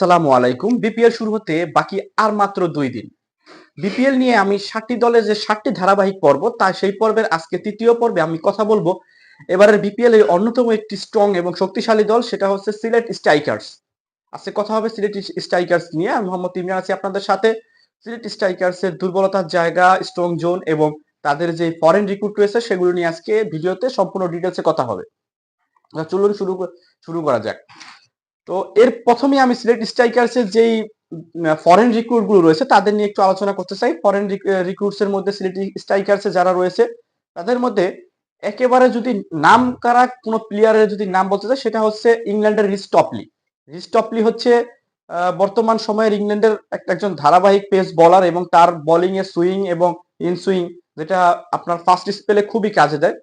আসসালামু আলাইকুম। বিপিএল শুরু হতে বাকি আর মাত্র দুই দিন। বিপিএল নিয়ে আমি ষাটটি দলের যে ষাটটি ধারাবাহিক পর্ব, তা সেই পর্বের আজকে তৃতীয় পর্বে আমি কথা বলব। এবারের বিপিএল এর অন্যতম একটি স্ট্রং এবং শক্তিশালী দল, সেটা হচ্ছে সিলেট স্ট্রাইকার্স। আজকে কথা হবে সিলেট স্ট্রাইকার্স নিয়ে। আমি মোহাম্মদ ইমরান আছি আপনাদের সাথে। সিলেট স্ট্রাইকার্স এর দুর্বলতার জায়গা স্ট্রং জোন এবং তাদের যে ফরেন রিক্রুট রয়েছে, সেগুলো নিয়ে আজকে ভিডিওতে সম্পূর্ণ ডিটেলসে কথা হবে। চলুন শুরু শুরু করা যাক। তো এর প্রথমে আমি সিলেট স্ট্রাইকার্স এর যেই ফরেন রিক্রুটগুলো রয়েছে, তাদের নিয়ে একটু আলোচনা করতে চাই। ফরেন রিক্রুটস এর মধ্যে সিলেট স্ট্রাইকার্স এ যারা রয়েছে, তাদের মধ্যে একেবারে যদি নাম কারা কোনো প্লেয়ারের যদি নাম বলতে চাই সেটা হচ্ছে ইংল্যান্ডের রিস্টপলি রিস্টপলি হচ্ছে বর্তমান সময়ের ইংল্যান্ডের একজন ধারাবাহিক পেস বলার এবং তার বোলিং এর সুইং এবং ইন সুইং যেটা আপনার ফার্স্ট স্পেলে খুবই কাজে দেয়।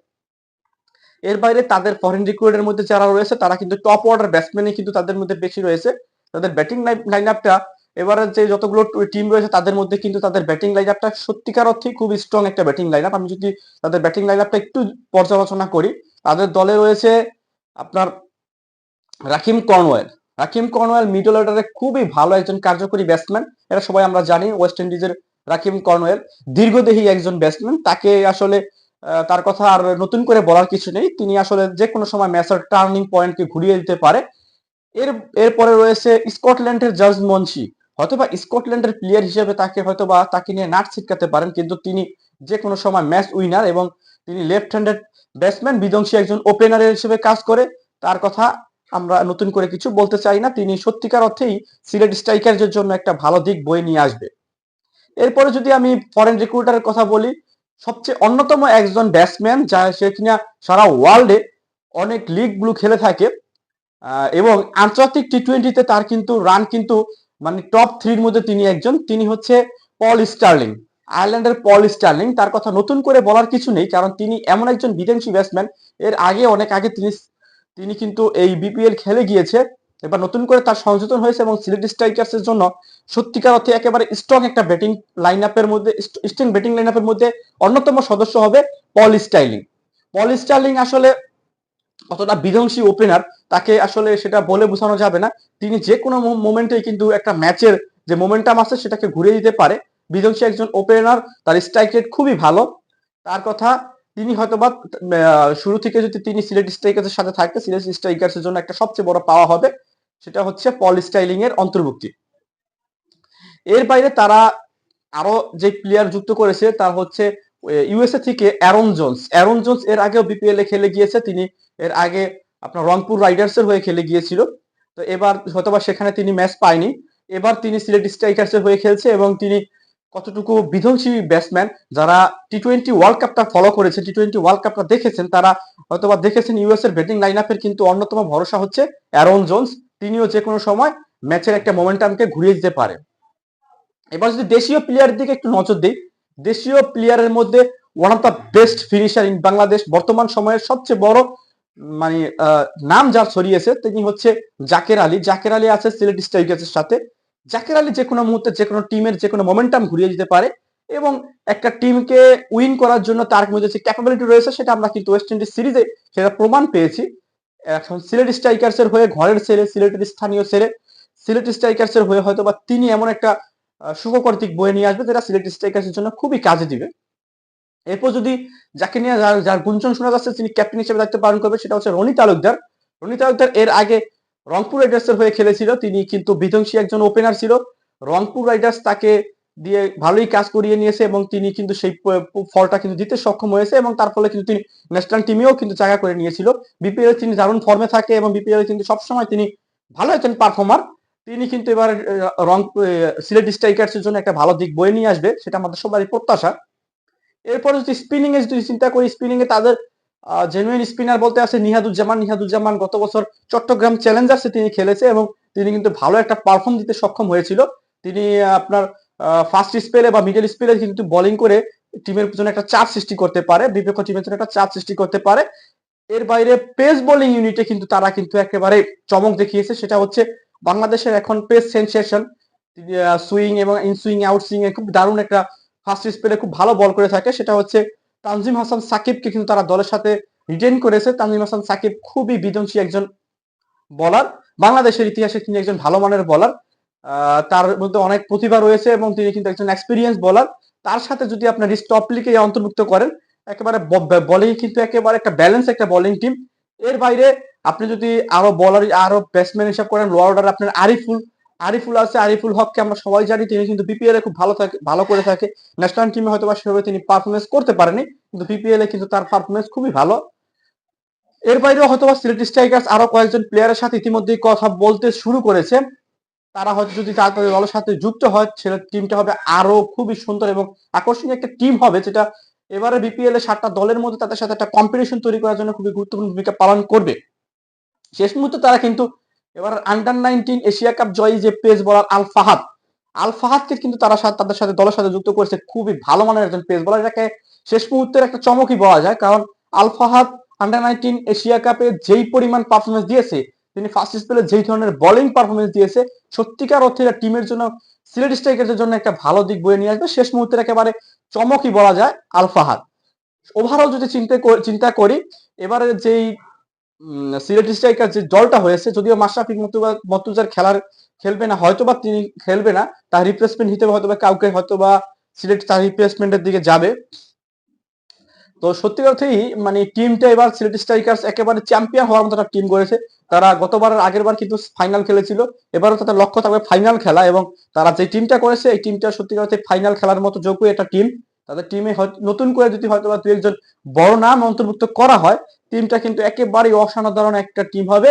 এর বাইরে তাদের ফরেন রিক্রুটের মধ্যে যারা রয়েছে, তারা কিন্তু টপ অর্ডার ব্যাটসম্যানই কিন্তু তাদের মধ্যে বেশি রয়েছে। তাদের ব্যাটিং লাইন আপটা এবারে যে যতগুলো টিম রয়েছে, তাদের মধ্যে কিন্তু তাদের ব্যাটিং লাইন আপটা সত্যিকার অর্থেই খুব স্ট্রং একটা ব্যাটিং লাইন আপ আমি যদি তাদের ব্যাটিং লাইন আপটা একটু পর্যালোচনা করি, তাদের দলে রয়েছে আপনার Rahkeem Cornwall. Rahkeem Cornwall middle অর্ডারে খুবই ভালো একজন কার্যকরী ব্যাটসম্যান এটা সবাই আমরা জানি ওয়েস্ট ইন্ডিজের রাকিম কর্নওয়েল। দীর্ঘদেহী একজন ব্যাটসম্যান তাকে আসলে তার কথা আর নতুন করে বলার কিছু নেই। তিনি আসলে যে কোনো সময় ম্যাচের টার্নিং পয়েন্টকে ঘুরিয়ে দিতে পারে। এর, এরপরে রয়েছে স্কটল্যান্ডের জর্জ মনসি। হয়তোবা স্কটল্যান্ডের প্লেয়ার হিসেবে তাকে হয়তোবা তাকে নিয়ে নাট ছিটকাতে পারেন, কিন্তু তিনি যে কোনো সময় ম্যাচ উইনার এবং তিনি লেফট হ্যান্ডেড ব্যাটসম্যান বিধ্বংসী একজন ওপেনার হিসেবে কাজ করে। তার কথা আমরা নতুন করে কিছু বলতে চাই না। তিনি সত্যিকার অর্থেই সিলেট স্ট্রাইকারদের জন্য একটা ভালো দিক বয়ে নিয়ে আসবে। এরপরে যদি আমি ফরেন রিক্রুটারের কথা বলি সবচেয়ে অন্যতম একজন ব্যাটসম্যান যা সে কিনা সারা ওয়ার্ল্ডে অনেক লিগগুলো খেলে থাকে এবং আন্তর্জাতিক টি টোয়েন্টিতে তার কিন্তু রান কিন্তু মানে টপ থ্রির মধ্যে তিনি একজন। তিনি হচ্ছে পল স্টার্লিং আয়ারল্যান্ডের পল স্টার্লিং তার কথা নতুন করে বলার কিছু নেই, কারণ তিনি এমন একজন বিদেশি ব্যাটসম্যান এর আগে, অনেক আগে তিনি তিনি কিন্তু এই বিপিএল খেলে গিয়েছে। এবার নতুন করে তার সংযোজন হয়েছে এবং সিলেট স্ট্রাইকার্স এর জন্য সত্যিকার অর্থে একেবারে স্ট্রং একটা ব্যাটিং লাইন আপের মধ্যে স্ট্রং ব্যাটিং লাইন আপের মধ্যে অন্যতম সদস্য হবে পল স্টাইলিং পল স্টাইলিং আসলে কতটা বিধ্বংসী ওপেনার তাকে আসলে সেটা বলে বোঝানো যাবে না। তিনি যে কোনো মোমেন্টে কিন্তু একটা ম্যাচের যে মোমেন্টাম আছে সেটাকে ঘুরিয়ে দিতে পারে। বিধ্বংসী একজন ওপেনার তার স্ট্রাইক রেট খুবই ভালো। তার কথা তিনি হয়তোবা আহ, শুরু থেকে যদি তিনি সিলেট স্ট্রাইকার্সের সাথে থাকে সিলেট স্ট্রাইকার্সের জন্য একটা সবচেয়ে বড় পাওয়া হবে। সেটা হচ্ছে পল স্টাইলিং এর অন্তর্ভুক্তি। এর বাইরে তারা আরও যে প্লেয়ার যুক্ত করেছে তার হচ্ছে ইউএসএ থেকে অ্যারন জোন্স অ্যারন জোন্স এর আগেও বিপিএল এ খেলে গিয়েছে, তিনি এর আগে আপনার রংপুর রাইডার্স এর হয়ে খেলে গিয়েছিল। তো এবার হয়তোবা সেখানে তিনি ম্যাচ পায়নি। এবার তিনি সিলেট স্ট্রাইকার্স এর হয়ে খেলছে এবং তিনি কতটুকু বিধ্বংসী ব্যাটসম্যান যারা টি টোয়েন্টি ওয়ার্ল্ড কাপটা ফলো করেছেন টি টোয়েন্টি ওয়ার্ল্ড কাপটা দেখেছেন, তারা হয়তোবা দেখেছেন ইউএস এর ব্যাটিং লাইন আপের কিন্তু অন্যতম ভরসা হচ্ছে অ্যারন জোন্স তিনিও যে কোনো সময় ম্যাচের একটা মোমেন্টামকে ঘুরিয়ে দিতে পারে। এবার যদি দেশীয় প্লেয়ারের দিকে একটু নজর দিই, দেশীয় প্লেয়ারের মধ্যে one of the best finisher in Bangladesh বর্তমান সময়ের সবচেয়ে বড় মানে নাম যার ছড়িয়েছে তিনি হচ্ছে জাকের আলী। জাকের আলী আছে সিলেট স্ট্রাইকার্সের সাথে। জাকের আলী যে কোনো মুহূর্তে যে কোনো টিমের যে কোনো মোমেন্টাম ঘুরিয়ে দিতে পারে এবং একটা টিমকে উইন করার জন্য তার মধ্যে যে ক্যাপাবিলিটি রয়েছে, সেটা আমরা কিন্তু ওয়েস্ট ইন্ডিজ সিরিজে সেটা প্রমাণ পেয়েছি। এখন সিলেট স্ট্রাইকার্সের হয়ে ঘরের ছেলে, সিলেটের স্থানীয় ছেলে। সিলেট স্ট্রাইকার্সের হয়ে হয়তো বা তিনি এমন একটা সুখকর বয়ে নিয়ে আসবে যেটা সিলেট স্ট্রাইকার্সের জন্য খুবই কাজে দিবে। এরপর যদি যাকে নিয়ে যার যার গুঞ্জন শোনা যাচ্ছে, তিনি ক্যাপ্টেন হিসেবে দায়িত্ব পালন করবে, সেটা হচ্ছে রনি তালুকদার রনি তালুকদার এর আগে রংপুর রাইডার্সের হয়ে খেলেছিল। তিনি কিন্তু বিধ্বংসী একজন ওপেনার ছিল। রংপুর রাইডার্স তাকে দিয়ে ভালোই কাজ করিয়ে নিয়েছে এবং তিনি কিন্তু সেই ফলটা কিন্তু দিতে সক্ষম হয়েছে এবং তার ফলে কিন্তু তিনি ন্যাশনাল টিমেও কিন্তু জায়গা করে নিয়েছিল। বিপিএল তিনি দারুণ ফর্মে থাকে এবং বিপিএল কিন্তু সবসময় তিনি ভালো একজন পারফর্মার তিনি কিন্তু এবার রং সিলেট স্ট্রাইকার্সের জন্য একটা ভালো দিক বয়ে নিয়ে আসবে, সেটা আমাদের সবারই প্রত্যাশা। এরপর যদি স্পিনিং এ যদি চিন্তা করি স্পিনিং এ তাদের জেনুইন স্পিনার বলতে আছে নিহাদুজ্জামান। নিহাদুজ্জামান গত বছর চট্টগ্রাম চ্যালেঞ্জার্সে তিনি খেলেছে এবং তিনি কিন্তু ভালো একটা পারফর্ম দিতে সক্ষম হয়েছিল। তিনি আপনার ফার্স্ট স্পেলে বা মিডল স্পেলে কিন্তু বোলিং করে টিমের জন্য একটা চাপ সৃষ্টি করতে পারে, বিপক্ষ টিমের জন্য একটা চাপ সৃষ্টি করতে পারে। এর বাইরে পেস বোলিং ইউনিটে কিন্তু তারা কিন্তু একেবারে চমক দেখিয়েছে, সেটা হচ্ছে বাংলাদেশের এখন পেস সেন্সেশন সুইং এবং ইন সুইং আউট সুইং এ খুব দারুণ একটা ফার্স্ট স্পেলে খুব ভালো বল করে থাকে, সেটা হচ্ছে তানজিম হাসান সাকিবকে কিন্তু তারা দলের সাথে রিটেন করেছে। তানজিম হাসান সাকিব খুবই বিধ্বংসী একজন বলার বাংলাদেশের ইতিহাসে তিনি একজন ভালো মানের বলার তার মধ্যে অনেক প্রতিভা রয়েছে এবং তিনি কিন্তু একজন এক্সপিরিয়েন্স বলার তার সাথে যদি আপনার রিস্টপলিকে অন্তর্ভুক্ত করেন, একেবারে বলিং কিন্তু একেবারে একটা ব্যালেন্স একটা বোলিং টিম এর বাইরে আপনি যদি আরও বলার আরও ব্যাটসম্যান হিসাব করেন লোয়ার অর্ডার আপনার আরিফুল আরিফুল আছে, আরিফুল হককে আমরা সবাই জানি, তিনি কিন্তু বিপিএল এ খুব ভালো থাকে, ভালো করে থাকে। ন্যাশনাল টিমে হয়তো বা সেভাবে তিনি পারফরমেন্স করতে পারেনি, কিন্তু বিপিএল এ কিন্তু তার পারফরমেন্স খুবই ভালো। এর বাইরেও হয়তো বা সিলেট স্ট্রাইকার্স আরও কয়েকজন প্লেয়ারের সাথে ইতিমধ্যেই কথা বলতে শুরু করেছে। তারা হয়তো যদি তাড়াতাড়ি দলের সাথে যুক্ত হয় ছেলে টিমটা হবে আরও খুবই সুন্দর এবং আকর্ষণীয় একটা টিম হবে, যেটা এবারে বিপিএল এ সাতটা দলের মধ্যে তাদের সাথে একটা কম্পিটিশন তৈরি করার জন্য খুবই গুরুত্বপূর্ণ ভূমিকা পালন করবে। শেষ মুহূর্তে তারা কিন্তু এবার আন্ডার নাইনটিন এশিয়া কাপ জয়ী যে পেস বলার আল ফাহাদ, আল ফাহাদকে কিন্তু তারা তাদের সাথে দলের সাথে যুক্ত করেছে খুবই ভালো মানের একজন পেস বলার এটাকে শেষ মুহূর্তের একটা চমকই বলা যায়, কারণ Al Fahad under nineteen Asia কাপে যেই পরিমাণ পারফরমেন্স দিয়েছে তিনি ফার্স্ট স্পেলে যেই ধরনের বোলিং পারফরমেন্স দিয়েছে, সত্যিকার অর্থে টিমের জন্য, সিলেট স্ট্রাইকার্সের জন্য একটা ভালো দিক বয়ে নিয়ে আসবে। শেষ মুহূর্তের একেবারে চমকই বলা যায় আল ফাহাদ ওভারঅল যদি চিন্তা চিন্তা করি, এবারে যেই সিলেট স্ট্রাইকার যে দলটা হয়েছে, যদিও মাশরাফি মর্তুজার খেলার, খেলবে না, হয়তোবা তিনি খেলবে না, তার রিপ্লেসমেন্ট হিসেবে হয়তোবা কাউকে হয়তোবা সিলেট তার রিপ্লেসমেন্টের দিকে যাবে। তো সত্যি কথাই মানে টিমটা এবার সিলেট স্ট্রাইকার্স একেবারে চ্যাম্পিয়ন হওয়ার মতো একটা টিম করেছে তারা গতবারের আগের বার কিন্তু ফাইনাল খেলেছিল। এবারও তাদের লক্ষ্য থাকবে ফাইনাল খেলা এবং তারা যে টিমটা করেছে, এই টিমটা সত্যি কথা ফাইনাল খেলার মতো যোগ্য একটা টিম তাদের টিমে নতুন করে যদি হয়তো বা দু একজন বড় নাম অন্তর্ভুক্ত করা হয় টিমটা কিন্তু একেবারেই অসাধারণ একটা টিম হবে।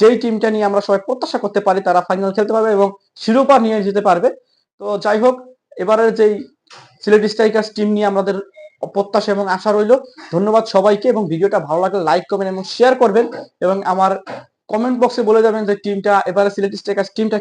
যেই টিমটা নিয়ে আমরা সবাই প্রত্যাশা করতে পারি, তারা ফাইনাল খেলতে পারবে এবং শিরোপা নিয়ে যেতে পারবে। তো যাই হোক, এবারের যেই সিলেট স্ট্রাইকার্স টিম নিয়ে আমাদের প্রত্যাশা এবং আশা রইল। ধন্যবাদ সবাইকে এবং ভিডিওটা ভালো লাগলে লাইক করবেন এবং শেয়ার করবেন এবং আমার কমেন্ট বক্সে বলে যাবেন যে টিমটা এবারে সিলেট স্ট্রাইকার্স টিমটা